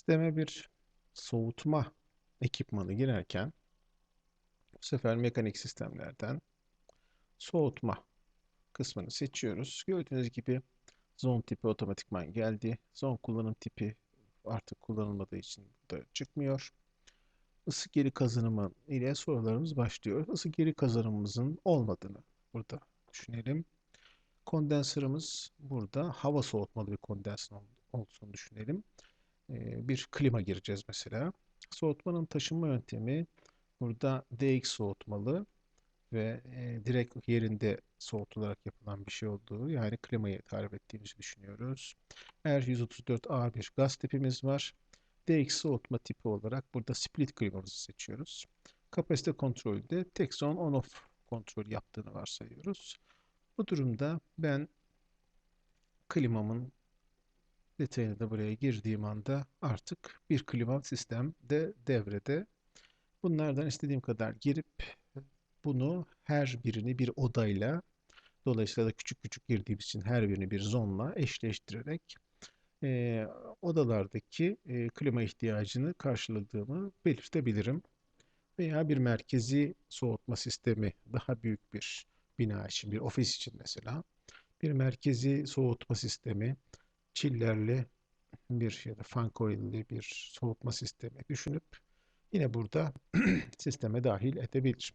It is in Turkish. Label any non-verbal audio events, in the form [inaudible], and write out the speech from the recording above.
Sisteme bir soğutma ekipmanı girerken bu sefer mekanik sistemlerden soğutma kısmını seçiyoruz. Gördüğünüz gibi zon tipi otomatikman geldi. Zon kullanım tipi artık kullanılmadığı için burada çıkmıyor. Isı geri kazanımı ile sorularımız başlıyor. Isı geri kazanımımızın olmadığını burada düşünelim. Kondenserımız burada hava soğutmalı bir kondenser olsun düşünelim. Ee, bir klima gireceğiz mesela. Soğutmanın taşınma yöntemi burada DX soğutmalı ve e, direkt yerinde soğutularak yapılan bir şey olduğu yani klimayı tarif ettiğimizi düşünüyoruz. R134A1 gaz tipimiz var. DX soğutma tipi olarak burada split klimamızı seçiyoruz. Kapasite kontrolde tek zone on-off kontrol yaptığını varsayıyoruz. Bu durumda ben klimamın detayını da buraya girdiğim anda artık bir klima sistem de devrede. Bunlardan istediğim kadar girip bunu her birini bir odayla dolayısıyla da küçük küçük girdiğimiz için her birini bir zonla eşleştirerek e, odalardaki e, klima ihtiyacını karşıladığımı belirtebilirim. Veya bir merkezi soğutma sistemi daha büyük bir bina için, bir ofis için mesela bir merkezi soğutma sistemi çillerli bir ya da fan coil'li bir soğutma sistemi düşünüp yine burada [clears throat] sisteme dahil edebilir.